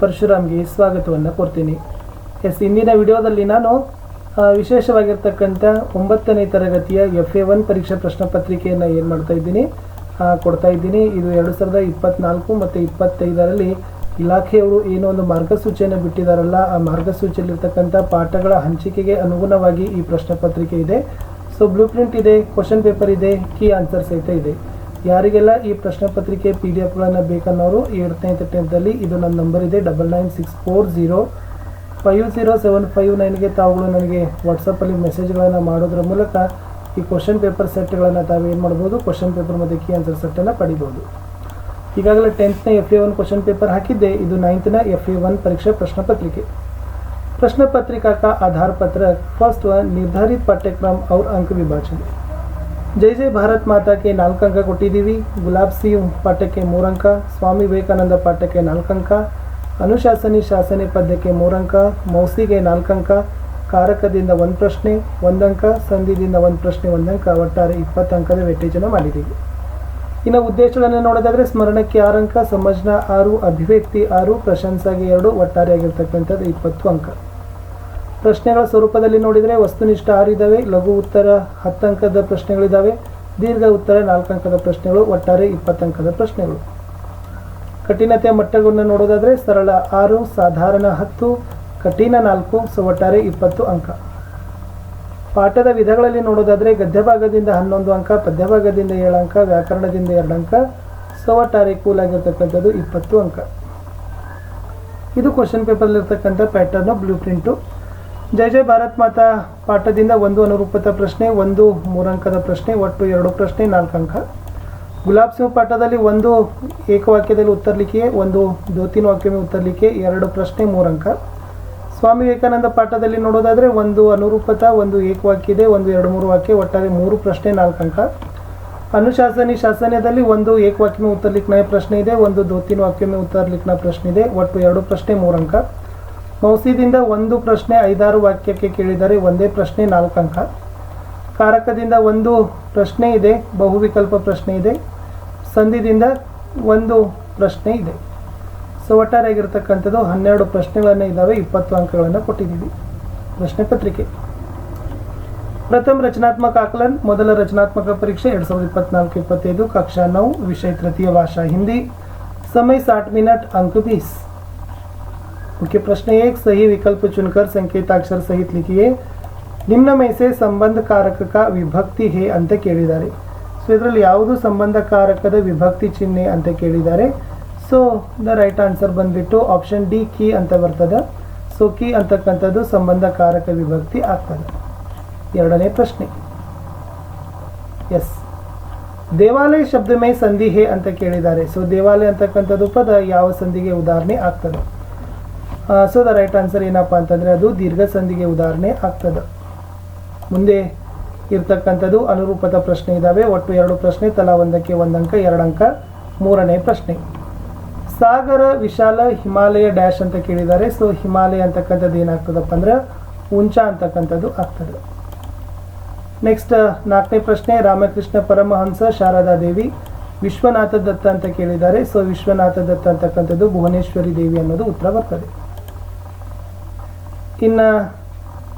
ಪರಶುರಾಮ್ಗೆ ಸ್ವಾಗತವನ್ನು ಕೊಡ್ತೀನಿ ಎಸ್, ಇಂದಿನ ವಿಡಿಯೋದಲ್ಲಿ ನಾನು ವಿಶೇಷವಾಗಿರ್ತಕ್ಕಂಥ ಒಂಬತ್ತನೇ ತರಗತಿಯ ಎಫ್ ಎ ಒನ್ ಪರೀಕ್ಷಾ ಪ್ರಶ್ನೆ ಪತ್ರಿಕೆಯನ್ನು ಏನು ಮಾಡ್ತಾ ಇದ್ದೀನಿ? ಕೊಡ್ತಾ ಇದ್ದೀನಿ. ಇದು ಎರಡು ಸಾವಿರದ ಇಪ್ಪತ್ನಾಲ್ಕು ಮತ್ತು ಇಪ್ಪತ್ತೈದರಲ್ಲಿ ಇಲಾಖೆಯವರು ಏನೋ ಒಂದು ಮಾರ್ಗಸೂಚಿಯನ್ನು ಬಿಟ್ಟಿದ್ದಾರಲ್ಲ ಆ ಮಾರ್ಗಸೂಚಿಯಲ್ಲಿರ್ತಕ್ಕಂಥ ಪಾಠಗಳ ಹಂಚಿಕೆಗೆ ಅನುಗುಣವಾಗಿ ಈ ಪ್ರಶ್ನೆ ಪತ್ರಿಕೆ ಇದೆ. ಸೊ, ಬ್ಲೂ ಪ್ರಿಂಟ್ ಇದೆ, ಕ್ವಶನ್ ಪೇಪರ್ ಇದೆ, ಕೀ ಆನ್ಸರ್ ಸಹಿತ ಇದೆ. ಯಾರಿಗೆಲ್ಲ ಈ ಪ್ರಶ್ನೆ ಪತ್ರಿಕೆ ಪಿ ಡಿ ಎಫ್ಗಳನ್ನು ಬೇಕನ್ನೋರು ಏಳನೇ ಟೆಂತಲ್ಲಿ ಇದು ನನ್ನ ನಂಬರ್ ಇದೆ double nine six four zero five zero seven five ನೈನ್ಗೆ ತಾವುಗಳು ನನಗೆ ವಾಟ್ಸಪ್ಪಲ್ಲಿ ಮೆಸೇಜ್ಗಳನ್ನು ಮಾಡೋದ್ರ ಮೂಲಕ ಈ ಕ್ವಶನ್ ಪೇಪರ್ ಸೆಟ್ಗಳನ್ನು ತಾವು ಏನು ಮಾಡ್ಬೋದು ಕ್ವಶನ್ ಪೇಪರ್ ಮತ್ತು ಕೀ ಆನ್ಸರ್ ಸೆಟ್ಟನ್ನು ಪಡಿಬೋದು ಈಗಾಗಲೇ ಟೆಂತ್ನ F A one question paper ಹಾಕಿದ್ದೆ ಇದು ನೈನ್ತ್ನ ಎಫ್ ಎ ಒನ್ ಪರೀಕ್ಷೆ ಪ್ರಶ್ನೆ ಪತ್ರಿಕೆ प्रश्न पत्रिका का आधार पत्रक फर्स्ट वन निर्धारित पाठ्यक्रम और अंक विभाजन ಜೈ ಜೈ ಭಾರತ್ ಮಾತಾಕ್ಕೆ ನಾಲ್ಕು ಅಂಕ ಕೊಟ್ಟಿದ್ದೀವಿ. ಗುಲಾಬ್ ಸಿ ಪಾಠಕ್ಕೆ ಮೂರಂಕ, ಸ್ವಾಮಿ ವಿವೇಕಾನಂದ ಪಾಠಕ್ಕೆ ನಾಲ್ಕು ಅಂಕ ಅನುಶಾಸನಿ ಶಾಸನೆ ಪದ್ಯಕ್ಕೆ ಮೂರಂಕ, ಮೌಸಿಗೆ ನಾಲ್ಕು ಅಂಕ ಕಾರಕದಿಂದ ಒಂದು ಪ್ರಶ್ನೆ ಒಂದು ಅಂಕ ಸಂಧಿದಿಂದ ಒಂದು ಪ್ರಶ್ನೆ ಒಂದು ಅಂಕ ಒಟ್ಟಾರೆ ಇಪ್ಪತ್ತು ಅಂಕದ ವೆಟ್ಟೇಜನ ಮಾಡಿದ್ದೀವಿ. ಇನ್ನು ಉದ್ದೇಶಗಳನ್ನು ನೋಡೋದಾದರೆ ಸ್ಮರಣಕ್ಕೆ ಆರು ಅಂಕ, ಸಮಜ್ನ ಆರು, ಅಭಿವ್ಯಕ್ತಿ ಆರು, ಪ್ರಶಂಸಾಗೆ ಎರಡು ಒಟ್ಟಾರೆ ಆಗಿರ್ತಕ್ಕಂಥದ್ದು ಇಪ್ಪತ್ತು ಅಂಕ. ಪ್ರಶ್ನೆಗಳ ಸ್ವರೂಪದಲ್ಲಿ ನೋಡಿದರೆ ವಸ್ತುನಿಷ್ಠ ಆರಿದ್ದಾವೆ, ಲಘು ಉತ್ತರ ಹತ್ತು ಅಂಕದ ಪ್ರಶ್ನೆಗಳಿದ್ದಾವೆ, ದೀರ್ಘ ಉತ್ತರ ನಾಲ್ಕು ಅಂಕದ ಪ್ರಶ್ನೆಗಳು, ಒಟ್ಟಾರೆ ಇಪ್ಪತ್ತು ಅಂಕದ ಪ್ರಶ್ನೆಗಳು. ಕಠಿಣತೆಯ ಮಟ್ಟಗಳನ್ನು ನೋಡೋದಾದರೆ ಸರಳ ಆರು, ಸಾಧಾರಣ ಹತ್ತು, ಕಠಿಣ ನಾಲ್ಕು ಸೊ ಒಟ್ಟಾರೆ ಇಪ್ಪತ್ತು ಅಂಕ. ಪಾಠದ ವಿಧಗಳಲ್ಲಿ ನೋಡೋದಾದರೆ ಗದ್ಯಭಾಗದಿಂದ ಹನ್ನೊಂದು ಅಂಕ, ಪದ್ಯಭಾಗದಿಂದ ಏಳು ಅಂಕ, ವ್ಯಾಕರಣದಿಂದ ಎರಡು ಅಂಕ ಸೊ ಒಟ್ಟಾರೆ ಕೂಲ್ ಆಗಿರ್ತಕ್ಕಂಥದ್ದು ಇಪ್ಪತ್ತು ಅಂಕ. ಇದು ಕ್ವಶನ್ ಪೇಪರ್ಲಿರ್ತಕ್ಕಂಥ ಪ್ಯಾಟರ್ನು ಬ್ಲೂ ಪ್ರಿಂಟು ಜೈ ಜೈ ಭಾರತ್ ಮಾತಾ ಪಾಠದಿಂದ ಒಂದು ಅನುರೂಪತ ಪ್ರಶ್ನೆ, ಒಂದು ಮೂರಂಕದ ಪ್ರಶ್ನೆ, ಒಟ್ಟು ಎರಡು ಪ್ರಶ್ನೆ ನಾಲ್ಕು ಅಂಕ ಗುಲಾಬ್ ಸಿಂಗ್ ಪಾಠದಲ್ಲಿ ಒಂದು ಏಕವಾಕ್ಯದಲ್ಲಿ ಉತ್ತರಲಿಕ್ಕೆ, ಒಂದು ದೋತಿನ ವಾಕ್ಯಮೇ ಉತ್ತರಲಿಕ್ಕೆ ಎರಡು ಪ್ರಶ್ನೆ ಮೂರು ಅಂಕ ಸ್ವಾಮಿ ವಿವೇಕಾನಂದ ಪಾಠದಲ್ಲಿ ನೋಡೋದಾದರೆ ಒಂದು ಅನುರೂಪತ ಒಂದು ಏಕವಾಕ್ಯ ಇದೆ, ಒಂದು ಎರಡು ಮೂರು ವಾಕ್ಯ, ಒಟ್ಟಾರೆ ಮೂರು ಪ್ರಶ್ನೆ ನಾಲ್ಕು ಅಂಕ ಅನುಶಾಸನಿ ಶಾಸನದಲ್ಲಿ ಒಂದು ಏಕವಾಕ್ಯಮೇ ಉತ್ತರಲಿಕ್ಕಿನ ಪ್ರಶ್ನೆ ಇದೆ, ಒಂದು ದೋತಿನ ವಾಕ್ಯಮೇ ಉತ್ತರಲಿಕ್ಕಿನ ಪ್ರಶ್ನೆ ಇದೆ, ಒಟ್ಟು ಎರಡು ಪ್ರಶ್ನೆ ಮೂರಂಕ ಮೌಸಿದಿಂದ ಒಂದು ಪ್ರಶ್ನೆ ಐದಾರು ವಾಕ್ಯಕ್ಕೆ ಕೇಳಿದರೆ ಒಂದೇ ಪ್ರಶ್ನೆ ನಾಲ್ಕು ಅಂಕ. ಕಾರಕದಿಂದ ಒಂದು ಪ್ರಶ್ನೆ ಇದೆ, ಬಹುವಿಕಲ್ಪ ಪ್ರಶ್ನೆ ಇದೆ. ಸಂಧಿದಿಂದ ಒಂದು ಪ್ರಶ್ನೆ ಇದೆ. ಸೊ, ಒಟ್ಟಾರೆಯಾಗಿರ್ತಕ್ಕಂಥದ್ದು ಹನ್ನೆರಡು ಪ್ರಶ್ನೆಗಳನ್ನು ಇದ್ದಾವೆ, ಇಪ್ಪತ್ತು ಅಂಕಗಳನ್ನು ಕೊಟ್ಟಿದ್ದೀವಿ. ಪ್ರಶ್ನೆ ಪತ್ರಿಕೆ. ಪ್ರಥಮ ರಚನಾತ್ಮಕ ಆಕಲನ್, ಮೊದಲ ರಚನಾತ್ಮಕ ಪರೀಕ್ಷೆ ಎರಡು ಸಾವಿರದ ಇಪ್ಪತ್ನಾಲ್ಕು, ಇಪ್ಪತ್ತೈದು, ಕಕ್ಷಾ ನೌ, ವಿಷಯ ತೃತೀಯ ಭಾಷಾ, ಹಿಂದಿ, ಸಮಯ ಸಾಟ್ ಮಿನಟ್, ಅಂಕ ಬೀಸ್ मुख्य प्रश्न एक सही विकल्प चुनकर संकेताक्षर सहित लिखिए ನಿಮ್ನ में से ಸಂಬಂಧ ಕಾರಕ ವಿಭಕ್ತಿ ಹೇ ಅಂತ ಕೇಳಿದ್ದಾರೆ ಸೊ ಇದರಲ್ಲಿ ಯಾವುದು ಸಂಬಂಧ ಕಾರಕದ ವಿಭಕ್ತಿ ಚಿಹ್ನೆ ಅಂತ ಕೇಳಿದ್ದಾರೆ ಸೊ ದ ರೈಟ್ ಆನ್ಸರ್ ಬಂದ್ಬಿಟ್ಟು ಆಪ್ಷನ್ ಡಿ ಕೀ ಅಂತ ಬರ್ತದೆ ಸೊ ಕೀ ಅಂತಕ್ಕಂಥದ್ದು ಸಂಬಂಧ ಕಾರಕ ವಿಭಕ್ತಿ ಆಗ್ತದೆ ಎರಡನೇ ಪ್ರಶ್ನೆ ಎಸ್ ದೇವಾಲಯ ಶಬ್ದ ಮೇ ಸಂಧಿ ಹೇ ಅಂತ ಕೇಳಿದ್ದಾರೆ ಸೊ ದೇವಾಲಯ ಅಂತಕ್ಕಂಥದ್ದು ಪದ ಯಾವ ಸಂಧಿಗೆ ಉದಾಹರಣೆ ಆಗ್ತದೆ ಸೊ ದ ರೈಟ್ ಆನ್ಸರ್ ಏನಪ್ಪ ಅಂತಂದರೆ ಅದು ದೀರ್ಘ ಸಂಧಿಗೆ ಉದಾಹರಣೆ ಆಗ್ತದೆ. ಮುಂದೆ ಇರ್ತಕ್ಕಂಥದ್ದು ಅನುರೂಪದ ಪ್ರಶ್ನೆ ಇದ್ದಾವೆ ಒಟ್ಟು ಎರಡು ಪ್ರಶ್ನೆ, ತಲಾ ಒಂದಕ್ಕೆ ಒಂದು ಅಂಕ, ಎರಡು ಅಂಕ, ಮೂರನೇ ಪ್ರಶ್ನೆ. ಸಾಗರ, ವಿಶಾಲ, ಹಿಮಾಲಯ ಡ್ಯಾಶ್ ಅಂತ ಕೇಳಿದ್ದಾರೆ. ಸೊ ಹಿಮಾಲಯ ಅಂತಕ್ಕಂಥದ್ದು ಏನಾಗ್ತದಪ್ಪ ಅಂದ್ರೆ ಉಂಚ ಅಂತಕ್ಕಂಥದ್ದು ಆಗ್ತದೆ. ನೆಕ್ಸ್ಟ್ ನಾಲ್ಕನೇ ಪ್ರಶ್ನೆ, ರಾಮಕೃಷ್ಣ ಪರಮಹಂಸ, ಶಾರದಾ ದೇವಿ, ವಿಶ್ವನಾಥ ದತ್ತ ಅಂತ ಕೇಳಿದ್ದಾರೆ. ಸೊ ವಿಶ್ವನಾಥ ದತ್ತ ಅಂತಕ್ಕಂಥದ್ದು ಭುವನೇಶ್ವರಿ ದೇವಿ ಅನ್ನೋದು ಉತ್ತರ ಬರ್ತದೆ. ಇನ್ನು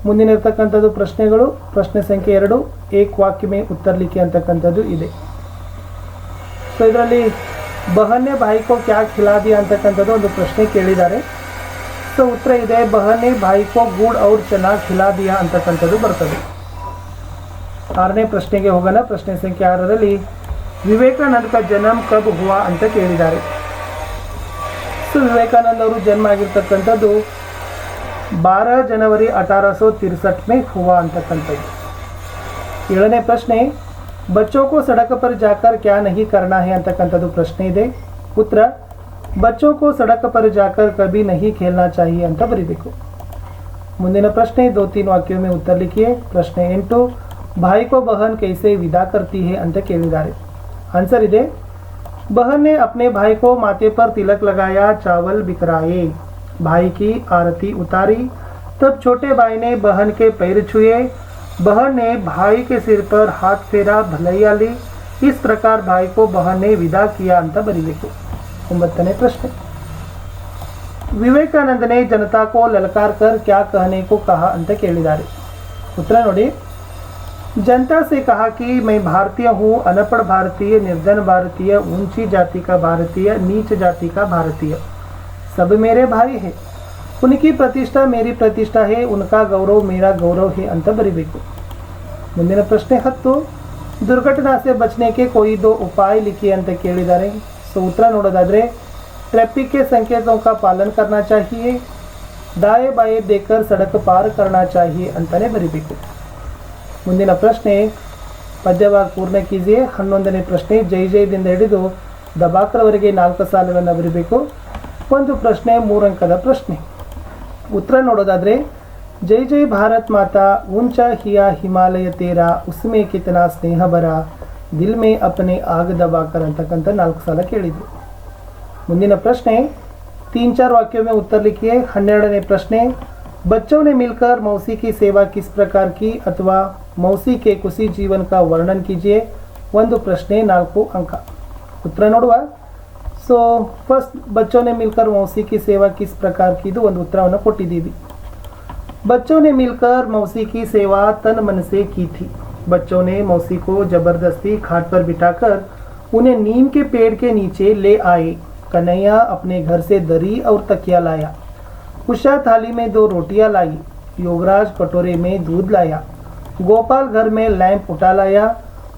ಮುಂದಿನ ಇರ್ತಕ್ಕಂಥದ್ದು ಪ್ರಶ್ನೆಗಳು. ಪ್ರಶ್ನೆ ಸಂಖ್ಯೆ ಎರಡು ಏಕ್ ವಾಕ್ಯಮೇ ಉತ್ತರಲಿಕ್ಕೆ ಅಂತಕ್ಕಂಥದ್ದು ಇದೆ. ಸೊ ಇದರಲ್ಲಿ ಬಹನೆ ಭಾಯಿಕೋ ಕ್ಯಾ ಖಿಲಾದಿ ಅಂತಕ್ಕಂಥದ್ದು ಒಂದು ಪ್ರಶ್ನೆ ಕೇಳಿದ್ದಾರೆ. ಸೊ ಉತ್ತರ ಇದೆ ಬಹನೆ ಭಾಯಿಕೋ ಗೂಡ್ ಅವ್ರ ಚೆನ್ನಾಗಿ ಖಿಲಾದಿಯಾ ಅಂತಕ್ಕಂಥದ್ದು ಬರ್ತದೆ. ಆರನೇ ಪ್ರಶ್ನೆಗೆ ಹೋಗೋಣ. ಪ್ರಶ್ನೆ ಸಂಖ್ಯೆ ಆರರಲ್ಲಿ ವಿವೇಕಾನಂದ ಜನಂ ಜನ್ಮ ಕಬ್ ಹುವಾ ಅಂತ ಕೇಳಿದ್ದಾರೆ. ಸೊ ವಿವೇಕಾನಂದ ಅವರು ಜನ್ಮ ಆಗಿರ್ತಕ್ಕಂಥದ್ದು ಬಾರ ಜನವರಿ ಅಠಾರ ಸौ तिरसठ में हुआ ಅಂತಕ್ಕಂಥದ್ದು ಏಳನೇ ಪ್ರಶ್ನೆ ಬಚ್ಚೋ ಕೋ ಸಡಕ ಪರ್ ಜಾಕರ್ ಕ್ಯಾ ನಹಿ ಕರ್ನಾ ಹೇ ಅಂತಕ್ಕಂಥದ್ದು ಪ್ರಶ್ನೆ ಇದೆ ಉತ್ತರ ಬಚ್ಚೋ ಕೋ ಸಡಕ ಪರ್ ಜಾಕರ್ ಕಭಿ ನಹಿ ಖೇಲ್ನಾ ಚಾಹಿಯೆ ಅಂತ ಬರೀಬೇಕು ಮುಂದಿನ ಪ್ರಶ್ನೆ ದೋ ತೀನ್ ವಾಕ್ಯ में उत्तर लिखिए ಪ್ರಶ್ನೆ ಎಂಟು भाई को बहन कैसे विदा करती है ಅಂತ ಕೇಳಿದ್ದಾರೆ ಆನ್ಸರ್ ಇದೆ बहन ने अपने भाई को माथे पर तिलक लगाया चावल बिखराए भाई की आरती उतारी तब छोटे भाई ने बहन के पैर छुए बहन ने भाई के सिर पर हाथ फेरा भलैया ली इस प्रकार भाई को बहन ने विदा किया ಅಂತ ಬರೀಬೇಕು ಒಂಬತ್ತನೇ ಪ್ರಶ್ನೆ ವಿವೇಕಾನಂದ ने जनता को ललकार कर क्या कहने को कहा ಅಂತ ಕೇಳಿದ್ದಾರೆ ಉತ್ತರ ನೋಡಿ जनता से कहा कि मैं भारतीय हूँ अनपढ़ भारतीय निर्धन भारतीय ऊंची जाति का भारतीय नीच जाति का भारतीय सब मेरे भाई है उनकी प्रतिष्ठा मेरी प्रतिष्ठा है उनका गौरव मेरा गौरव है ಅಂತ ಬರಿಬೇಕು ಮುಂದಿನ ಪ್ರಶ್ನೆ ಹತ್ತು ದುರ್ಘಟನಾ से बचने के कोई दो उपाय लिखिए ಅಂತ ಕೇಳಿದ್ದಾರೆ ಸೊ ಉತ್ತರ ನೋಡೋದಾದ್ರೆ ट्रैफिक के संकेतों का पालन करना चाहिए दाएं बाएं देखकर सड़क पार करना चाहिए ಅಂತಾನೆ ಬರಿಬೇಕು ಮುಂದಿನ ಪ್ರಶ್ನೆ ಪದ್ಯವಾಗಿ ಪೂರ್ಣ ಕೀಜಿಯೇ ಹನ್ನೊಂದನೇ ಪ್ರಶ್ನೆ ಜೈ ಜೈದಿಂದ ಹಿಡಿದು ದಬಾಕರವರೆಗೆ ನಾಲ್ಕು ಸಾಲುಗಳನ್ನು ಬರೀಬೇಕು ಒಂದು ಪ್ರಶ್ನೆ, ಮೂರಂಕದ ಪ್ರಶ್ನೆ. ಉತ್ತರ ನೋಡೋದಾದರೆ, ಜೈ ಜೈ ಭಾರತ್ ಮಾತಾ, ಉಂಚ ಹಿಯಾ ಹಿಮಾಲಯ ತೇರ, ಉಸ್ಮೆ ಕಿತನ ಸ್ನೇಹಬರ ದಿಲ್ಮೆ ಅಪನೆ ಆಗದ ವಾಕರ್ ಅಂತಕ್ಕಂಥ ನಾಲ್ಕು ಸಲ ಕೇಳಿದ್ರು. ಮುಂದಿನ ಪ್ರಶ್ನೆ, ತೀನ್ ಚಾರ್ ವಾಕ್ಯಮೆ ಉತ್ತರಲಿಕ್ಕೆ ಹನ್ನೆರಡನೇ ಪ್ರಶ್ನೆ ಬಚ್ಚೋನೆ ಮಿಲ್ಕರ್ ಮೌಸಿ ಕಿ ಸೇವಾ ಕಿಸ್ ಪ್ರಕಾರ ಕಿ ಅಥವಾ ಮೌಸಿ ಕೆ ಕುಸಿ ಜೀವನ ಕ ವರ್ಣನ್ ಕೀಜಿಯೇ? ಒಂದು ಪ್ರಶ್ನೆ, ನಾಲ್ಕು ಅಂಕ. ಉತ್ತರ ನೋಡುವ. ಸೊ ಫಸ್ಟ್ बच्चों ने मिलकर मौसी की सेवा किस प्रकार की ಇದು ಒಂದು ಉತ್ತರವನ್ನು ಕೊಟ್ಟಿದ್ದೀವಿ बच्चों ने मिलकर मौसी की सेवा तन मन से की थी बच्चों ने मौसी को जबरदस्ती खाट पर बिठाकर उन्हें नीम के पेड़ के नीचे ले आए कन्हैया अपने घर से दरी और तकिया लाया उषा थाली में दो रोटियां लाई योगराज कटोरे में दूध लाया गोपाल घर में लैंप उठा लाया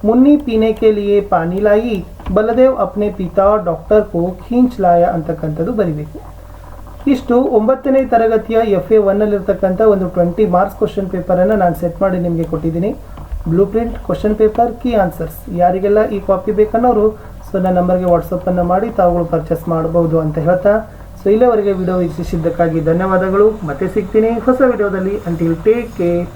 मुन्नी पीने के लिए पानी लाई ಬಲದೇವ್ ಅಪ್ನೆ ಪಿತಾ ಡಾಕ್ಟರ್ ಕೋ ಖೀಂಚ್ ಲಾಯ ಅಂತಕ್ಕಂಥದ್ದು ಬರಿಬೇಕು. ಇಷ್ಟು ಒಂಬತ್ತನೇ ತರಗತಿಯ ಎಫ್ ಎ ಒನ್ನಲ್ಲಿರ್ತಕ್ಕಂಥ ಒಂದು ಟ್ವೆಂಟಿ ಮಾರ್ಕ್ಸ್ ಕ್ವಶನ್ ಪೇಪರನ್ನು ನಾನು ಸೆಟ್ ಮಾಡಿ ನಿಮಗೆ ಕೊಟ್ಟಿದ್ದೀನಿ. Blue print question paper key answers ಯಾರಿಗೆಲ್ಲ ಈ ಕಾಪಿ ಬೇಕನ್ನೋರು ಸೊ ನನ್ನ ನಂಬರ್ಗೆ ವಾಟ್ಸಪ್ಪನ್ನು ಮಾಡಿ ತಾವುಗಳು ಪರ್ಚೇಸ್ ಮಾಡಬಹುದು ಅಂತ ಹೇಳ್ತಾ. ಸೊ ಇಲ್ಲಿವರೆಗೆ ವಿಡಿಯೋ ವೀಕ್ಷಿಸಿದ್ದಕ್ಕಾಗಿ ಧನ್ಯವಾದಗಳು. ಮತ್ತೆ ಸಿಗ್ತೀನಿ ಹೊಸ ವಿಡಿಯೋದಲ್ಲಿ ಅಂಟಿಲ್ ಟೇಕ್ ಕೇರ್